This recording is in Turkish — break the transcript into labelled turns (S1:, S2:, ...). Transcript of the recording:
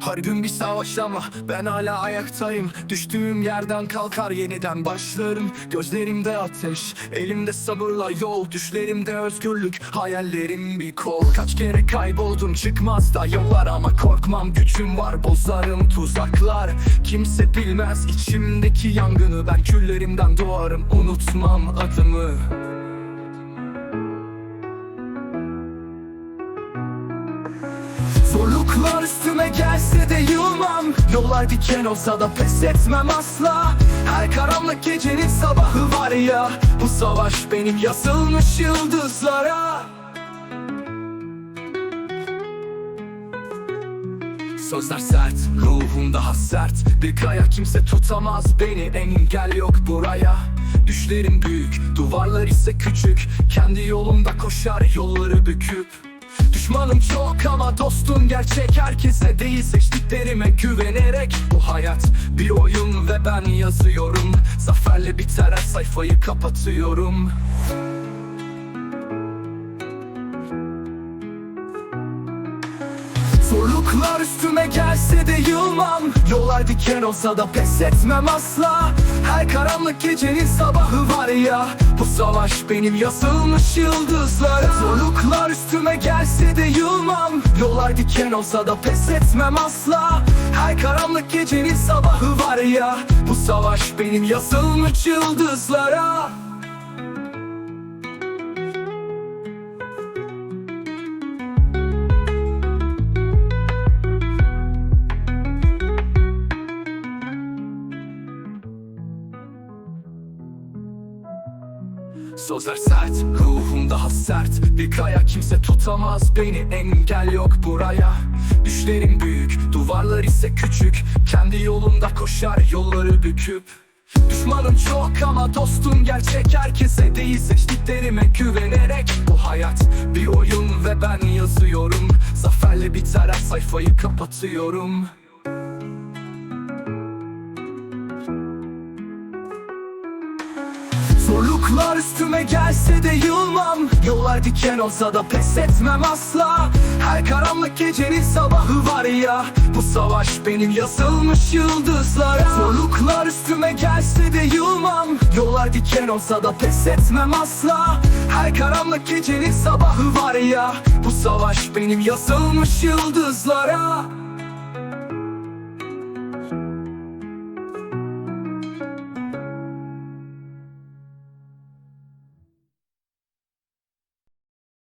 S1: Her gün bir savaş ama ben hala ayaktayım. Düştüğüm yerden kalkar yeniden başlarım. Gözlerimde ateş, elimde sabırla yol. Düşlerimde özgürlük, hayallerim bir kol. Kaç kere kayboldum çıkmaz da yollar. Ama korkmam gücüm var bozarım tuzaklar. Kimse bilmez içimdeki yangını. Ben küllerimden doğarım unutmam adımı Zorluklar üstüme gelse de yılmam. Yollar diken olsa da pes etmem asla. Her karanlık gecenin sabahı var ya. Bu savaş benim yazılmış yıldızlara. Sözler sert, ruhum daha sert. Bir kaya kimse tutamaz beni. Engel yok buraya. Düşlerim büyük, duvarlar ise küçük. Kendi yolumda koşar yolları büküp Düşmanım çok ama dostum gerçek Herkese değil seçtiklerime güvenerek. Bu hayat bir oyun ve ben yazıyorum. Zaferle biter her sayfayı kapatıyorum. Zorluklar üstüme gelse de yılmam. Yollar diken olsa da pes etmem asla. Her karanlık gecenin sabahı var ya. Bu savaş benim yazılmış yıldızlara Zorluklar üstüme gelse de yılmam. Yollar diken olsa da pes etmem asla. Her karanlık gecenin sabahı var ya. Bu savaş benim yazılmış yıldızlara Sözler sert, ruhum daha sert. Bir kaya kimse tutamaz beni Engel yok buraya. Düşlerim büyük, duvarlar ise küçük. Kendi yolumda koşar yolları büküp. Düşmanım çok ama dostum gerçek. Herkese değil seçtiklerime güvenerek. Bu hayat bir oyun ve ben yazıyorum. Zaferle biter her sayfayı kapatıyorum Zorluklar üstüme gelse de yılmam. Yollar diken olsa da pes etmem asla. Her karanlık gecenin sabahı var ya. Bu savaş benim yazılmış yıldızlara. Zorluklar üstüme gelse de yılmam. Yollar diken olsa da pes etmem asla. Her karanlık gecenin sabahı var ya. Bu savaş benim yazılmış yıldızlara